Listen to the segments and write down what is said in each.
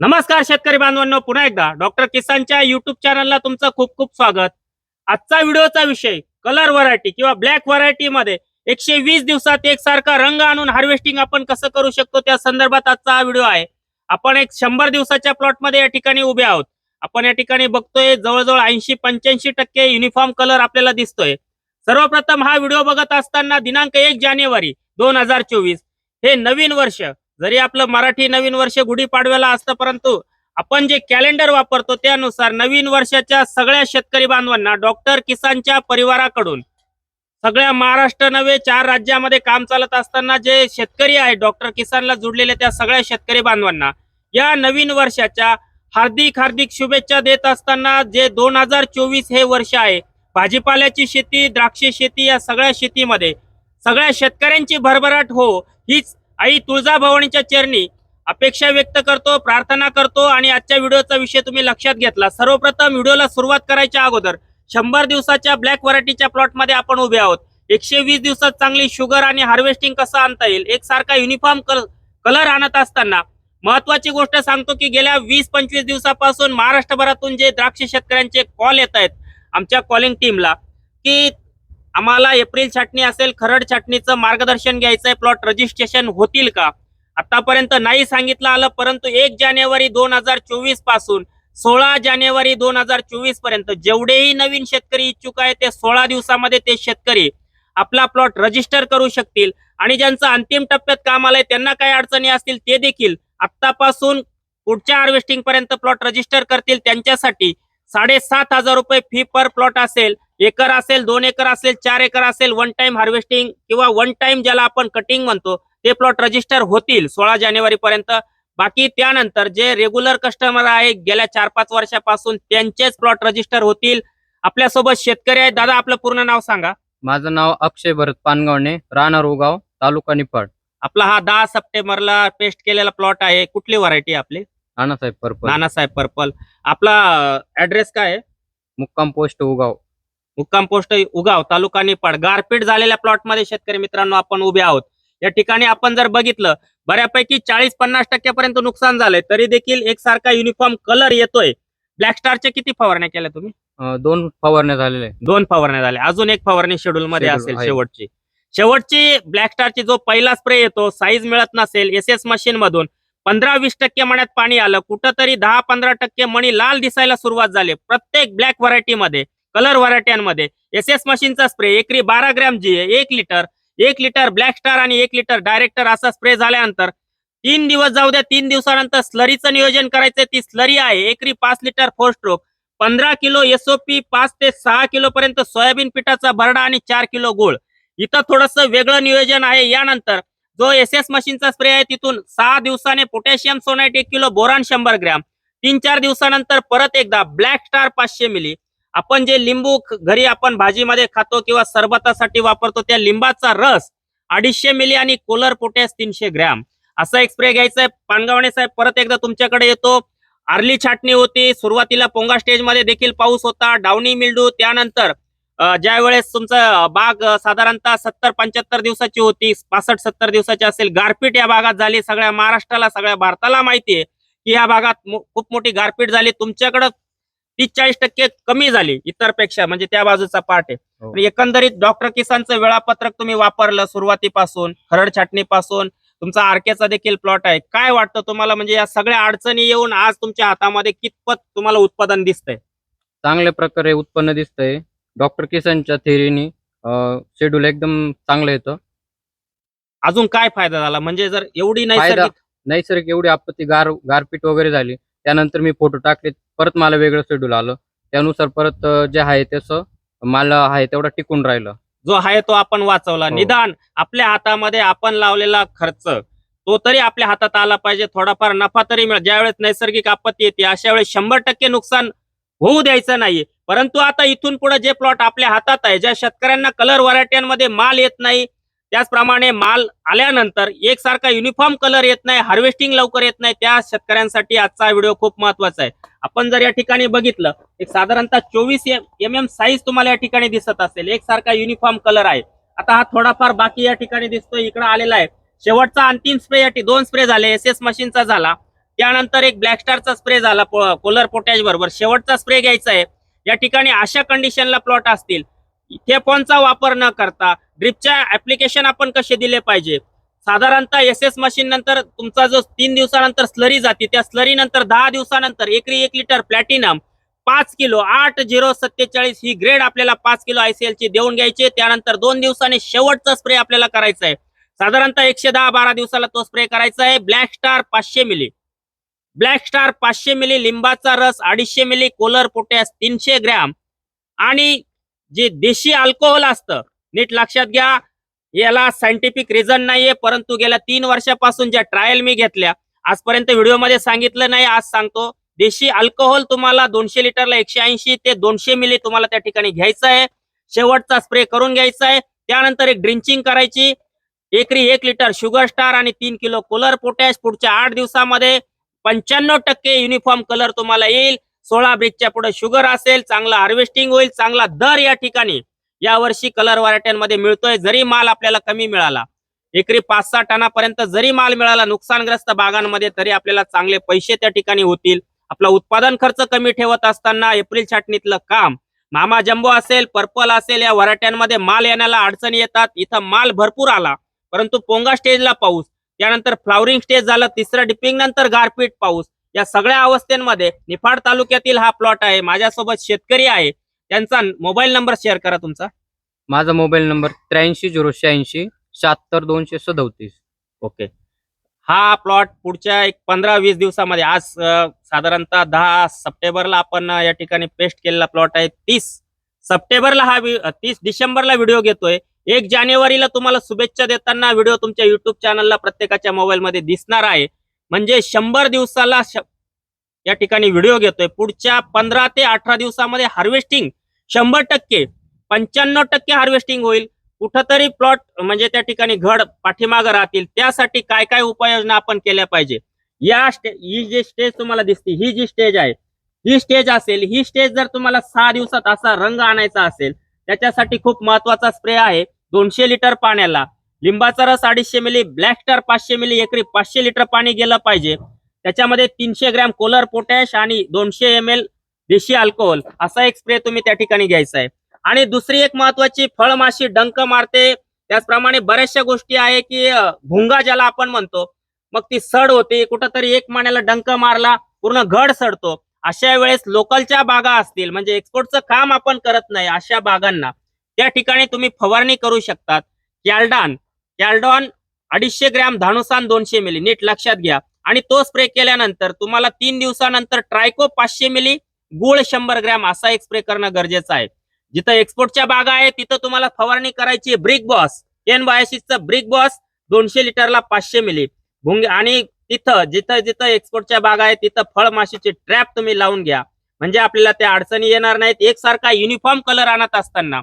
नमस्कार शेतकरी बांधवांनो पुन्हा एकदा डॉक्टर किसानच्या युट्यूब चॅनलला तुमचं खूप खूप स्वागत. आजचा व्हिडिओचा विषय कलर व्हरायटी किंवा ब्लॅक व्हरायटी मध्ये एकशे वीस दिवसात एकसारखा रंग आणून हार्वेस्टिंग आपण कसं करू शकतो त्या संदर्भात आजचा हा व्हिडिओ आहे. आपण एक शंभर दिवसाच्या प्लॉटमध्ये या ठिकाणी उभे आहोत. आपण या ठिकाणी बघतोय जवळजवळ ऐंशी पंच्याऐंशी टक्के युनिफॉर्म कलर आपल्याला दिसतोय. सर्वप्रथम हा व्हिडिओ बघत असताना दिनांक एक जानेवारी दोन हजार चोवीस हे नवीन वर्ष जरी आपलं मराठी नवीन वर्ष गुढीपाडव्याला असतं परंतु आपण जे कॅलेंडर वापरतो त्यानुसार नवीन वर्षाच्या सगळ्या शेतकरी बांधवांना डॉक्टर किसानच्या परिवाराकडून सगळ्या महाराष्ट्र नव्हे चार राज्यामध्ये काम चालत असताना जे शेतकरी आहे डॉक्टर किसानला जुडलेले त्या सगळ्या शेतकरी बांधवांना या नवीन वर्षाच्या हार्दिक हार्दिक शुभेच्छा देत असताना जे दोन हजार चोवीस हे वर्ष आहे भाजीपाल्याची शेती द्राक्ष शेती या सगळ्या शेतीमध्ये सगळ्या शेतकऱ्यांची भरभराट हो हीच आई तुळजाभवानीच्या चरणी अपेक्षा व्यक्त करतो प्रार्थना करतो आणि आजच्या व्हिडिओचा विषय तुम्ही लक्षात घेतला. सर्वप्रथम व्हिडिओला सुरुवात करायच्या अगोदर शंभर दिवसाच्या ब्लॅक व्हरायटीच्या प्लॉटमध्ये आपण उभे आहोत. एकशे वीस दिवसात चांगली शुगर आणि हार्वेस्टिंग कसं आणता येईल एकसारखा युनिफॉर्म युनिफॉर्म कलर आणत असताना महत्वाची गोष्ट सांगतो की गेल्या वीस पंचवीस दिवसापासून महाराष्ट्रभरातून जे द्राक्ष शेतकऱ्यांचे कॉल येत आहेत आमच्या कॉलिंग टीमला की आम्हाला एप्रिल छाटणी असेल खरड छाटणीचं मार्गदर्शन घ्यायचंय प्लॉट रजिस्ट्रेशन होतील का? आतापर्यंत नाही सांगितलं आलं परंतु एक जानेवारी दोन हजार चोवीसपासून सोळा जानेवारी दोन हजार चोवीसपर्यंत जेवढेही नवीन शेतकरी इच्छुक आहे ते सोळा दिवसामध्ये ते शेतकरी आपला प्लॉट रजिस्टर करू शकतील. आणि ज्यांचं अंतिम टप्प्यात काम आलंय त्यांना काही अडचणी असतील ते देखील आत्तापासून पुढच्या हार्वेस्टिंग पर्यंत प्लॉट रजिस्टर करतील त्यांच्यासाठी. साडेसात हजार रुपये फी पर प्लॉट असेल एकर असेल दोन एकर असेल चार एकर असेल वन टाइम हार्वेस्टिंग किंवा वन टाइम ज्याला आपण कटिंग म्हणतो ते प्लॉट रजिस्टर होतील सोळा जानेवारी पर्यंत. बाकी त्यानंतर जे रेग्युलर कस्टमर आहे गेल्या चार पाच वर्षापासून त्यांचेच प्लॉट रजिस्टर होतील. आपल्यासोबत शेतकरी आहेत. दादा आपलं पूर्ण नाव सांगा. माझं नाव अक्षय भरत पानगावणे राहणार उगाव तालुका निफाड. आपला हा दहा सप्टेंबरला पेस्ट केलेला प्लॉट आहे. कुठली व्हरायटी आपली? नानासाहेब पर्पल. नानासाहेब पर्पल. आपला ऍड्रेस काय आहे? मुक्काम पोस्ट उगाव. मुक्काम पोस्ट उगाव तालुका निपाड गारपीट झालेल्या प्लॉटमध्ये शेतकरी मित्रांनो आपण उभे आहोत. या ठिकाणी आपण जर बघितलं बऱ्यापैकी चाळीस पन्नास टक्क्यापर्यंत नुकसान झालंय तरी देखील एकसारखा युनिफॉर्म कलर येतोय. ब्लॅक स्टारच्या किती फवारण्या केल्या तुम्ही? दोन फवारण्या झालेल्या. दोन फवारण्या झाल्या. अजून एक फवारणी शेड्यूल मध्ये असेल. शेवटची. शेवटची ब्लॅक स्टारची जो पहिला स्प्रे येतो साईज मिळत नसेल एस एस मशीन मधून पंधरा वीस टक्के मण्यात पाणी आलं. कुठंतरी दहा पंधरा टक्के मणी लाल दिसायला सुरुवात झाली. प्रत्येक ब्लॅक व्हरायटीमध्ये कलर व्हरायट्यांमध्ये एस एस मशीनचा स्प्रे एकरी बारा ग्रॅम जी एक लिटर एक लिटर ब्लॅक स्टार आणि एक लिटर डायरेक्टर असा स्प्रे झाल्यानंतर तीन दिवस जाऊ द्या तीन दिवसानंतर स्लरीचं नियोजन करायचं ती स्लरी आहे एकरी पाच लिटर फोर स्ट्रोक पंधरा किलो एसओपी पाच ते सहा किलो पर्यंत सोयाबीन पिठाचा भरडा आणि चार किलो गोळ. इथं थोडस वेगळं नियोजन आहे. यानंतर जो एस एस मशीनचा स्प्रे आहे तिथून सहा दिवसाने पोटॅशियम सोनाईट एक किलो बोरान शंभर ग्रॅम. तीन चार दिवसानंतर परत एकदा ब्लॅक स्टार पाचशे मिली आपण जे लिंबू घरी आपण भाजीमध्ये खातो किंवा सरबतासाठी वापरतो त्या लिंबाचा रस अडीचशे मिली आणि कोलर पोटॅश तीनशे ग्रॅम. असा एक स्प्रे घ्यायचा आहे. पानगावणे साहेब परत एकदा तुमच्याकडे येतो. आर्ली छाटणी होती. सुरुवातीला पोंगा स्टेजमध्ये देखील पाऊस होता. डावणी मिल्डू त्यानंतर ज्या वेळेस तुमचं बाग साधारणतः सत्तर पंच्याहत्तर दिवसाची होती पासष्ट सत्तर दिवसाची असेल गारपीट या भागात झाली सगळ्या महाराष्ट्राला सगळ्या भारताला माहिती आहे की या भागात खूप मोठी गारपीट झाली तुमच्याकडं तीस चाळीस टक्के कमी झाली इतरपेक्षा म्हणजे त्या बाजूचा पार्ट आहे. हो. एकंदरीत डॉक्टर किसानचं वेळापत्रक तुम्ही वापरलं सुरुवातीपासून खरड छाटणीपासून तुमचा आरकेचा देखील प्लॉट आहे. काय वाटतं तुम्हाला? म्हणजे या सगळ्या अडचणी येऊन आज तुमच्या हातामध्ये कितपत तुम्हाला उत्पादन दिसतंय? चांगल्या प्रकारे उत्पन्न दिसतंय. डॉक्टर किसनच्या थेरीनी शेड्यूल एकदम चांगलं येतं. अजून काय फायदा झाला? म्हणजे जर एवढी फायदा नैसर्गिक नैसर्गिक एवढी आपत्ती गार गारपीट वगैरे झाली त्यानंतर मी फोटो टाकले परत मला वेगळं शेड्यूल आलं. त्यानुसार परत अं, जे आहे तसं मला आहे तेवढा टिकून राहिलं. जो आहे तो आपण वाचवला. हो. निदान आपल्या हातामध्ये आपण लावलेला खर्च तो तरी आपल्या हातात आला पाहिजे. थोडाफार नफा तरी मिळेल. ज्यावेळेस नैसर्गिक आपत्ती येते अशा वेळेस शंभर टक्के नुकसान होऊ द्यायचं नाही परंतु आता इथून पुढे जे प्लॉट आपल्या हातात आहे ज्या शेतकऱ्यांना कलर व्हरायट्यांमध्ये माल येत नाही त्याचप्रमाणे माल आल्यानंतर एकसारखा युनिफॉर्म कलर येत नाही हार्वेस्टिंग लवकर येत नाही त्या शेतकऱ्यांसाठी आजचा व्हिडिओ खूप महत्त्वाचा आहे. आपण जर या ठिकाणी बघितलं एक साधारणतः चोवीस एम एम साईज तुम्हाला या ठिकाणी दिसत असेल. एकसारखा युनिफॉर्म कलर आहे. आता हा थोडाफार बाकी या ठिकाणी दिसतोय इकडे आलेला आहे. शेवटचा अंतिम स्प्रे या दोन स्प्रे झाले एस एस मशीनचा झाला. त्यानंतर एक ब्लॅक स्टारचा स्प्रे झाला कोलर पोटॅश बरोबर. शेवटचा स्प्रे घ्यायचा आहे. या ठिकाणी अशा कंडिशनला प्लॉट असतील. फोनचा वापर न करता ड्रिपच्या ऍप्लिकेशन आपण कसे दिले पाहिजे? साधारणतः एस एस मशीन नंतर तुमचा जो तीन दिवसानंतर स्लरी जाते त्या स्लरी नंतर दहा दिवसानंतर एकरी एक लिटर प्लॅटिनम पाच किलो आठ झिरो सत्तेचाळीस ही ग्रेड आपल्याला पाच किलो आयसीएल ची देऊन घ्यायची त्यानंतर दोन दिवसांनी शेवटचा स्प्रे आपल्याला करायचा आहे. साधारणतः एकशे दहा बारा दिवसाला तो स्प्रे करायचा आहे. ब्लॅक स्टार पाचशे मिली ब्लॅक स्टार पाचशे मिली लिंबाचा रस अडीचशे मिली कोलर पोटॅश तीनशे ग्रॅम. आणि जे देशी अल्कोहोल असतं नीट लक्षात घ्या याला सायंटिफिक रिझन नाहीये परंतु गेल्या तीन वर्षापासून ज्या ट्रायल मी घेतल्या आजपर्यंत व्हिडिओमध्ये सांगितलं नाही आज सांगतो. देशी अल्कोहोल तुम्हाला दोनशे लिटरला एकशे ऐंशी ते दोनशे मिली तुम्हाला त्या ठिकाणी घ्यायचं आहे. शेवटचा स्प्रे करून घ्यायचा आहे. त्यानंतर एक ड्रिंचिंग करायची. एकरी एक लिटर शुगर स्टार आणि तीन किलो कोलर पोटॅश पुढच्या आठ दिवसामध्ये. पंच्याण्णव टक्के युनिफॉर्म कलर तुम्हाला येईल. सोळा ब्रिजच्या पुढे शुगर असेल चांगला हार्वेस्टिंग होईल चांगला दर या ठिकाणी. यावर्षी कलर व्हरायट्यांमध्ये मिळतोय जरी माल आपल्याला कमी मिळाला. एकरी पाच सहा टनापर्यंत जरी माल मिळाला नुकसानग्रस्त बागांमध्ये तरी आपल्याला चांगले पैसे त्या ठिकाणी होतील. आपला उत्पादन खर्च कमी ठेवत असताना एप्रिल छाटणीतलं काम. मामा जम्बो असेल पर्पल असेल या व्हरायट्यांमध्ये माल येण्याला अडचणी येतात. इथं माल भरपूर आला. परंतु पोंगा स्टेजला पाऊस. त्यानंतर फ्लावरिंग स्टेज झालं तिसरं डिपिंग नंतर गारपीट पाऊस. या सगळ्या अवस्थेमध्ये निफाड तालुक्यातील हा प्लॉट आहे. माझ्यासोबत शेतकरी आहे. त्यांचा मोबाईल नंबर शेअर करा तुमचा. माझा मोबाईल नंबर त्र्याऐंशी झिरो शहाऐंशी शहात्तर दोनशे सदोतीस. ओके. हा प्लॉट पुढच्या एक पंधरा वीस दिवसामध्ये आज साधारणतः दहा सप्टेंबरला आपण या ठिकाणी पेस्ट केलेला प्लॉट आहे. तीस सप्टेंबरला हा तीस डिसेंबरला व्हिडिओ घेतोय. एक जानेवारीला तुम्हाला शुभेच्छा देताना व्हिडिओ तुमच्या युट्यूब चॅनलला प्रत्येकाच्या मोबाईलमध्ये दिसणार आहे. म्हणजे शंभर दिवसाला या ठिकाणी व्हिडिओ घेतोय. पुढच्या पंधरा ते अठरा दिवसामध्ये हार्वेस्टिंग शंभर टक्के पंच्याण्णव टक्के हार्वेस्टिंग होईल. कुठंतरी प्लॉट म्हणजे त्या ठिकाणी घड पाठीमागं राहतील. त्यासाठी काय काय उपाययोजना आपण केल्या पाहिजे. या स्टे ही जी स्टेज तुम्हाला दिसते ही जी स्टेज आहे ही स्टेज असेल ही स्टेज जर तुम्हाला सहा दिवसात असा रंग आणायचा असेल त्याच्यासाठी खूप महत्त्वाचा स्प्रे आहे. दोनशे लिटर पाण्याला. लिंबाचा रस अडीचशे मिली ब्लॅक स्टार पाचशे मिली एकरी पाचशे लिटर पाणी गेलं पाहिजे. त्याच्यामध्ये तीनशे ग्रॅम कोलर पोटॅश आणि दोनशे एम एल देशी अल्कोहोल असा एक स्प्रे तुम्ही त्या ठिकाणी घ्यायचा आहे. आणि दुसरी एक महत्वाची फळमाशी डंक मारते. त्याचप्रमाणे बऱ्याचशा गोष्टी आहे की भुंगा ज्याला आपण म्हणतो मग ती सड होते. कुठंतरी एक माण्याला डंक मारला पूर्ण घड सडतो. अशा वेळेस लोकलच्या बागा असतील म्हणजे एक्सपोर्टचं काम आपण करत नाही अशा बागांना त्या ठिकाणी तुम्ही फवारणी करू शकतात. कॅल्डॉन कॅल्डॉन अडीचशे ग्रॅम धानुसान दोनशे मिली नीट लक्षात घ्या. आणि तो स्प्रे केल्यानंतर तुम्हाला तीन दिवसानंतर ट्रायको पाचशे मिली गुळ शंभर ग्रॅम असा एक स्प्रे करणं गरजेचं आहे. जिथं एक्सपोर्टच्या बागा आहे तिथं तुम्हाला फवारणी करायची ब्रिक बॉस. एन बायोसिसचं ब्रिक बॉस दोनशे लिटरला पाचशे मिली. भुंग आणि तिथं जिथं जिथं एक्सपोर्टच्या बागा आहे तिथं फळमाशीचे ट्रॅप तुम्ही लावून घ्या. म्हणजे आपल्याला त्या अडचणी येणार नाहीत. एकसारखा युनिफॉर्म कलर आणत असताना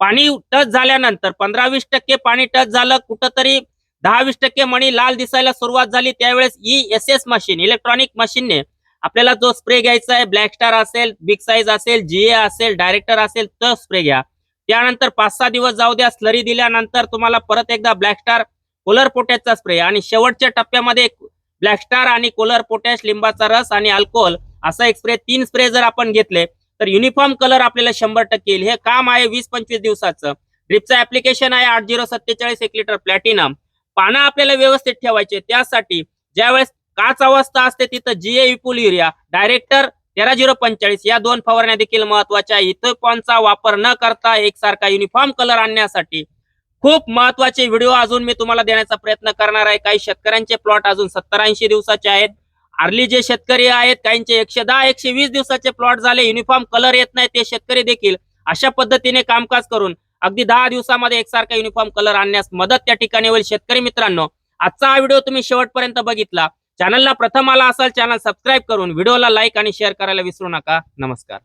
पाणी टच झाल्यानंतर पंधरा वीस टक्के पाणी टच झालं कुठंतरी दहा वीस टक्के मणी लाल दिसायला सुरुवात झाली. त्यावेळेस E S S machine electronic मशीनने आपल्याला जो स्प्रे घ्यायचा आहे ब्लॅक स्टार असेल बिग साईज असेल जीए असेल डायरेक्टर असेल तो स्प्रे घ्या. त्यानंतर पाच सहा दिवस जाऊ द्या स्लरी दिल्यानंतर तुम्हाला परत एकदा ब्लॅक स्टार कोलर पोटॅशचा स्प्रे आणि शेवटच्या टप्प्यामध्ये ब्लॅक स्टार आणि कोलर पोटॅश लिंबाचा रस आणि अल्कोहोल असा एक स्प्रे तीन स्प्रे जर आपण घेतले तर युनिफॉर्म कलर आपल्याला शंभर टक्के येईल. हे काम आहे वीस पंचवीस दिवसाचं. ड्रिपचं ऍप्लिकेशन आहे आठ झिरो सत्तेचाळीस एक लिटर प्लॅटिनम पानं आपल्याला व्यवस्थित ठेवायचे. त्यासाठी ज्यावेळेस काच अवस्था असते तिथं जीए विपुल युरिया डायरेक्टर तेरा झिरो पंचेचाळीस. या दोन फवारण्या देखील महत्त्वाच्या आहे इथं पॉनचा वापर न करता एकसारखा युनिफॉर्म कलर आणण्यासाठी खूप महत्त्वाचे व्हिडिओ अजून मी तुम्हाला देण्याचा प्रयत्न करणार आहे. काही शेतकऱ्यांचे प्लॉट अजून सत्तर ऐंशी दिवसाचे आहेत. आर्ली जे शेतकरी आहेत काहींचे एकशे दहा एकशे वीस दिवसाचे प्लॉट झाले. युनिफॉर्म कलर येत नाही ते शेतकरी देखील अशा पद्धतीने कामकाज करून अगदी दहा दिवसामध्ये एकसारखा युनिफॉर्म कलर आणण्यास मदत त्या ठिकाणी होईल. शेतकरी मित्रांनो आजचा हा व्हिडिओ तुम्ही शेवटपर्यंत बघितला. चॅनलला प्रथम आला असाल चॅनल सबस्क्राईब करून व्हिडिओला लाईक आणि शेअर करायला विसरू नका. नमस्कार.